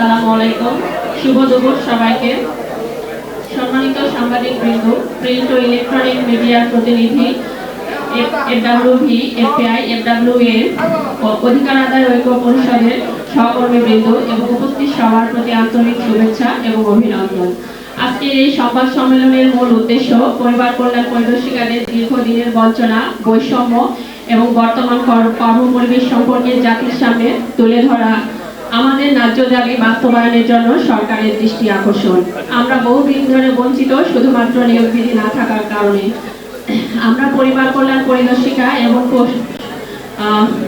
আসসালামু আলাইকুম। শুভ দুপুর সবাইকে। সম্মানিত সাংবাদিক বৃন্দ, প্রিন্ট ও ইলেকট্রনিক মিডিয়ার প্রতিনিধি এফডাব্লিউভি এফপিআই এফডাব্লিউএ অধিকার আদায় ঐক্য পরিষদের সহকর্মীবৃন্দ এবং উপস্থিত সবার প্রতি আন্তরিক শুভেচ্ছা এবং অভিনন্দন। আজকের এই সংবাদ সম্মেলনের মূল উদ্দেশ্য, পরিবার কল্যাণ পরিদর্শিকাদের দীর্ঘদিনের বঞ্চনা, বৈষম্য এবং বর্তমান কর্ম কর্মপরিবেশ সম্পর্কে জাতির সামনে তুলে ধরা। আমাদের ন্যায্য দাবি বাস্তবায়নের জন্য সরকারের দৃষ্টি আকর্ষণ। আমরা বহুদিন ধরে বঞ্চিত, শুধুমাত্র নিয়োগ বিধি না থাকার কারণে। আমরা পরিবার কল্যাণ পরিদর্শিকা এবং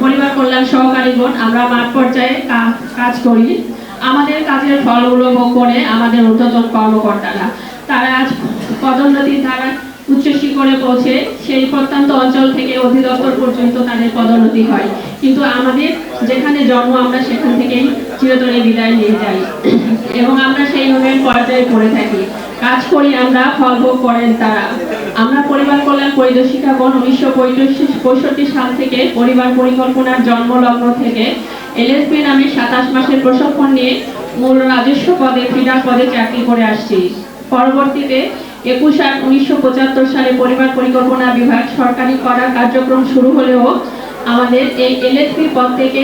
পরিবার কল্যাণ সহকারীগণ আমরা মাঠ পর্যায়ে কাজ করি। আমাদের কাজের ফলগুলো ভোগ করে আমাদের ঊর্ধ্বতন কর্মকর্তারা। তারা আজ পদোন্নতির দ্বারা উচ্চ শিখরে পৌঁছে সেই প্রত্যন্ত অঞ্চল থেকে অধিদপ্তর পর্যন্ত তাদের পদোন্নতি হয়। কিন্তু আমাদের যেখানে জন্ম, আমরা সেখান থেকেই চিরতরে বিদায় নিয়ে যাই। এবং আমরা সেই উন্নয়ন পর্যায়ে পড়ে থাকি। কাজ করি আমরা, ফল ভোগ করেন তারা। আমরা পরিবার কল্যাণ পরিদর্শিকাগণ উনিশশো পঁয়ষট্টি সাল থেকে পরিবার পরিকল্পনার জন্মলগ্ন থেকে এলএসপি নামে সাতাশ মাসের প্রশিক্ষণ নিয়ে মূল রাজস্ব পদে ফিডার পদে চাকরি করে আসছি। পরবর্তীতে একুশ আট উনিশশো সালে পরিবার পরিকল্পনা বিভাগ সরকারি করার কার্যক্রম শুরু হলেও আমাদের এই এলএসপি পদ থেকে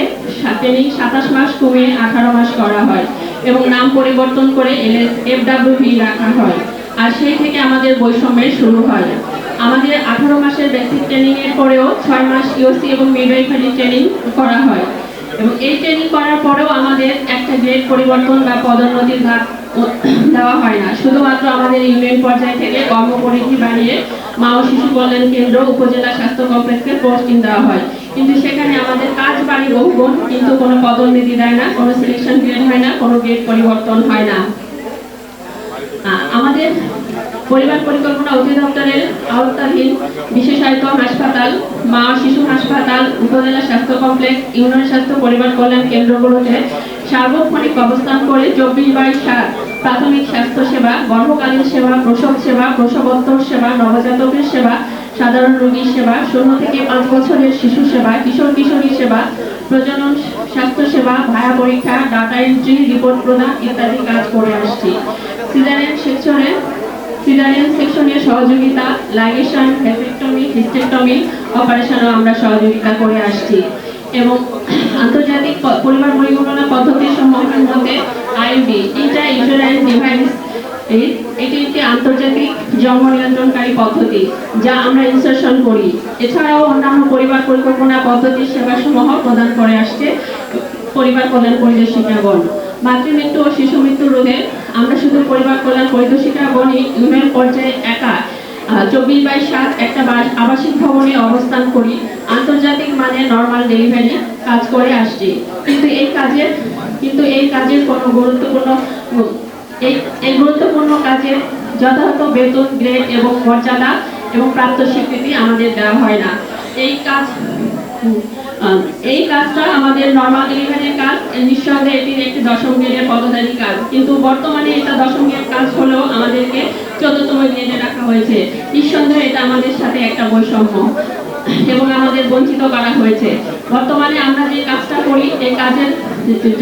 ট্রেনিং সাতাশ মাস কমিয়ে আঠারো মাস করা হয় এবং নাম পরিবর্তন করে এলএস এফডাব্লিউভি রাখা হয়। আর সেই থেকে আমাদের বৈষম্যের শুরু হয়। আমাদের আঠারো মাসের বেসিক ট্রেনিং এর পরেও ছয় মাস ইওসি এবং মিডওয়াইফারি ট্রেনিং করা হয়। এবং এই ট্রেনিং করার পরেও আমাদের একটা গ্রেড পরিবর্তন বা পদোন্নতির ধাপ দেওয়া হয় না। শুধুমাত্র আমাদের ইউনিয়ন পর্যায় থেকে কর্মপরিধি বাড়িয়ে মা ও শিশু কল্যাণ কেন্দ্র, উপজেলা স্বাস্থ্য কমপ্লেক্সে পোস্টিং দেওয়া হয়। কিন্তু সেখানে আমাদের কাজ বাড়ি বহুগুণ কিন্তু কোনো পদোন্নতি দেয় না, কোনো সিলেকশন গ্রেড হয় না, কোনো গ্রেড পরিবর্তন হয় না। আমাদের পরিবার পরিকল্পনা অধিদপ্তরের আওতাধীন বিশেষায়িত হাসপাতাল, মা শিশু হাসপাতাল, উপজেলা স্বাস্থ্য কমপ্লেক্স, ইউনিয়ন স্বাস্থ্য পরিবার কল্যাণ কেন্দ্রগুলোতে সার্বক্ষণিক অবস্থান করে চব্বিশ বাই সাত প্রাথমিক স্বাস্থ্য সেবা, গর্ভকালীন সেবা, প্রসব সেবা, প্রসবোত্তর সেবা, নবজাতকের সেবা, সাধারণ রোগীর সেবা শূন্য থেকে পাঁচ বছরের শিশু সেবা, কিশোর কিশোরী সেবা, প্রজনন স্বাস্থ্য সেবা, ভায়া পরীক্ষা, ডাটা এন্ট্রি, রিপোর্ট প্রদান ইত্যাদি কাজ করে আসছি। সিজারিয়ান সেকশনে সিজারিয়ান সেকশনের সহযোগিতা লাগেশন ভেসেক্টমি হিস্টেক্টমি, অপারেশনও আমরা সহযোগিতা করে আসছি। এবং আন্তর্জাতিক পরিবার পরিকল্পনা পদ্ধতির সমূহের মধ্যে আইবি ইন্টার ইন্টারাইন ডিভাইস এটি একটি আন্তর্জাতিক জন্ম নিয়ন্ত্রণকারী পদ্ধতি যা আমরা ইনসারশন করি। এছাড়াও অন্যান্য পরিবার পরিকল্পনা পদ্ধতির সেবাসমূহ প্রদান করে আসছে পরিবার কল্যাণ পরিদর্শিকাগণ মাতৃমৃত্যু ও শিশু মৃত্যু রোধে আমরা শুধু পরিবার, কল্যাণ পরিদর্শিকাগণই ইউনিয়ন পর্যায়ে একা চব্বিশ বাই সাত একটা বাস- আবাসিক ভবনে অবস্থান করি। আন্তর্জাতিক মানে নর্মাল ডেলিভারি কাজ করে আসছি। কিন্তু এই কাজের কিন্তু এই কাজের কোনো গুরুত্বপূর্ণ এই এই গুরুত্বপূর্ণ কাজের যথাযথ বেতন গ্রেড এবং মর্যাদা এবং প্রাপ্ত স্বীকৃতি আমাদের দেওয়া হয় না। এই কাজ এই কাজটা আমাদের নর্মাল ডেলিভারির কাজ নিঃসন্দেহে এটির একটি দশম গ্রেডের পদধারী কাজ। কিন্তু বর্তমানে এটা দশম গ্রেড কাজ হলেও আমাদেরকে চোদ্দতম গ্রেডে রাখা হয়েছে। নিঃসন্দেহে এটা আমাদের সাথে একটা বৈষম্য, এবং আমাদের বঞ্চিত করা হয়েছে। বর্তমানে আমরা যে কাজটা করি, এই কাজের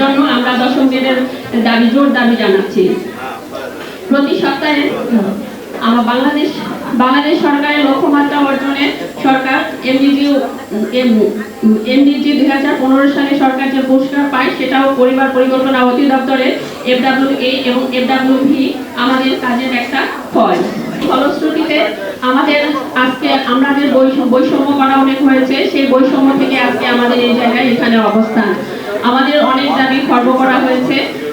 জন্য আমরা দশম গ্রেডের দাবি, জোর দাবি জানাচ্ছি। প্রতি সপ্তাহে আমার বাংলাদেশ বাংলাদেশ সরকারের লক্ষ্যমাত্রা সরকার এমডিজি এমডিজি দুই হাজার পনেরো সালে সরকার যে পুরস্কার পায়, সেটাও পরিবার পরিকল্পনা অধিদপ্তরের এবং আমাদের কাজের একটা ফল। ফলশ্রুতিতে আমাদের আজকে আমাদের বৈষ- বৈষম্য করা অনেক হয়েছে, সেই বৈষম্য থেকে আজকে আমাদের এই জায়গায় এখানে অবস্থান। আমাদের অনেক দাবি খর্ব করা হয়েছে।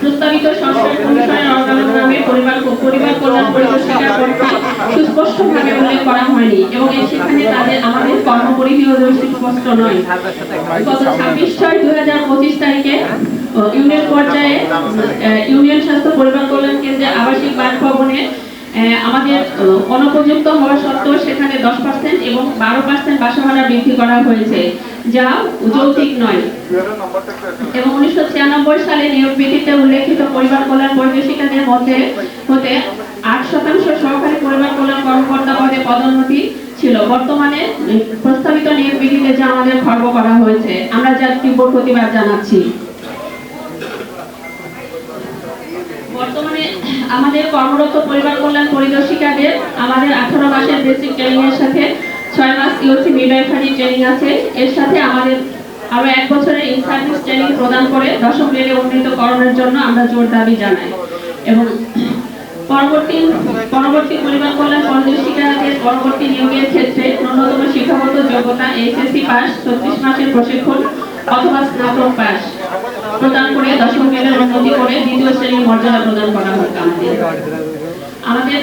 প্রস্তাবিত কমিশনের অর্গানোগ্রামে পরিবার পরিবার কল্যাণ পরিদর্শিকার পক্ষে সুস্পষ্টভাবে উল্লেখ করা হয়নি এবং সেখানে তাদের আমাদের কর্মপরিধি স্পষ্ট নয়। গত ছাব্বিশ ছয় দুই হাজার পঁচিশ তারিখে ইউনিয়ন পর্যায়ে ইউনিয়ন স্বাস্থ্য পরিবার কল্যাণ কেন্দ্রে আবাসিক বাসভবনে আহ, আমাদের অনুপযুক্ত হওয়া সত্ত্বেও সেখানে দশ পার্সেন্ট এবং বারো পার্সেন্ট বাসা ভাড়া বৃদ্ধি করা হয়েছে, যা যৌক্তিক নয়। এবং উনিশশো ছিয়ানব্বই সালে নিয়োগ বিধিতে উল্লেখিত পরিবার কল্যাণ পরিবেশিকাদের মধ্যে হতে আট শতাংশ সহকারী পরিবার কল্যাণ কর্মকর্তা পদে পদোন্নতি ছিল। বর্তমানে প্রস্তাবিত নিয়োগ বিধিতে যা আমাদের খর্ব করা হয়েছে, আমরা যার তীব্র প্রতিবাদ জানাচ্ছি। আমাদের কর্মরত পরিবার কল্যাণ পরিদর্শিকাদের আমাদের আঠারো মাসের বেসিক ট্রেনিং এর সাথে ছয় মাস ইউসি মিডওয়াইফারি ট্রেনিং আছে। এর সাথে আমাদের আরও এক বছরের ইন সার্ভিস ট্রেনিং প্রদান করে দশম গ্রেডে উন্নীতকরণের জন্য আমরা জোর দাবি জানাই। এবং পরবর্তী পরবর্তী পরিবার কল্যাণ পরিদর্শিকাদের পরবর্তী নিয়োগের ক্ষেত্রে ন্যূনতম শিক্ষাগত যোগ্যতা এইচএসসি পাস, ছত্রিশ মাসের প্রশিক্ষণ অথবা স্নাতক পাস। প্রদান করে দশম গ্রেডের উন্নতি করে দ্বিতীয় শ্রেণির মর্যাদা প্রদান করা হোক আমাদের।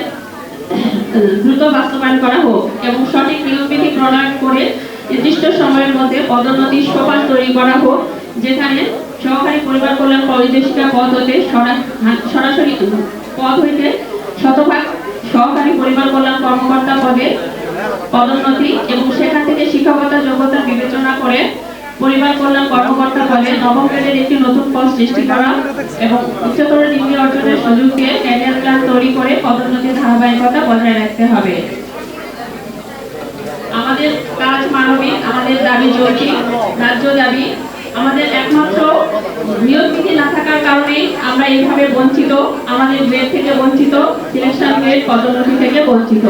দ্রুত বাস্তবায়ন করা হোক এবং সঠিক নিয়মবিধি প্রণয়ন করে নির্দিষ্ট সময়ের মধ্যে পদোন্নতি সোপান তৈরি করা হোক, যেখানে সহকারী পরিবার কল্যাণ পরিদর্শিকা পদ হতে সরাসরি পদ হইতে শতভাগ সহকারী পরিবার কল্যাণ কর্মকর্তা পদে পদোন্নতি এবং সেখান থেকে শিক্ষকতা, যোগ্যতা বিবেচনা করে পরিবার কল্যাণ কর্মকর্তা পদে নবম গ্রেডের একটি নতুন পদ সৃষ্টি করা এবং উচ্চতর ডিগ্রি অর্জনের সুযোগকে ক্যারিয়ার প্ল্যান তৈরি করে পদোন্নতির ধারাবাহিকতা বজায় রাখতে হবে। আমাদের কাজ মানবিক, আমাদের দাবি যৌক্তিক, ন্যায্য দাবি আমাদের একমাত্র নিয়োগ বিধি না থাকার কারণে আমরা এইভাবে বঞ্চিত, আমাদের গ্রেড থেকে বঞ্চিত সিলেকশন গ্রেড পদোন্নতি থেকে বঞ্চিত।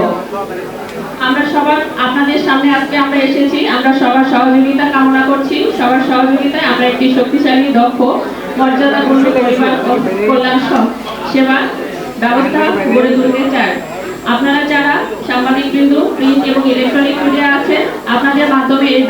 আমরা সবার, আপনাদের সামনে আজকে আমরা এসেছি, আমরা সবার সহযোগিতা কামনা করছি, সবার সহযোগিতায় আমরা একটি শক্তিশালী, দক্ষ, মর্যাদাপূর্ণ পরিবার কল্যাণ সেবা ব্যবস্থা গড়ে তুলতে চাই। আপনারা যারা সাংবাদিক বিন্দু প্রিন্ট এবং ইলেকট্রনিক মিডিয়া আছে আপনাদের মাধ্যমে এই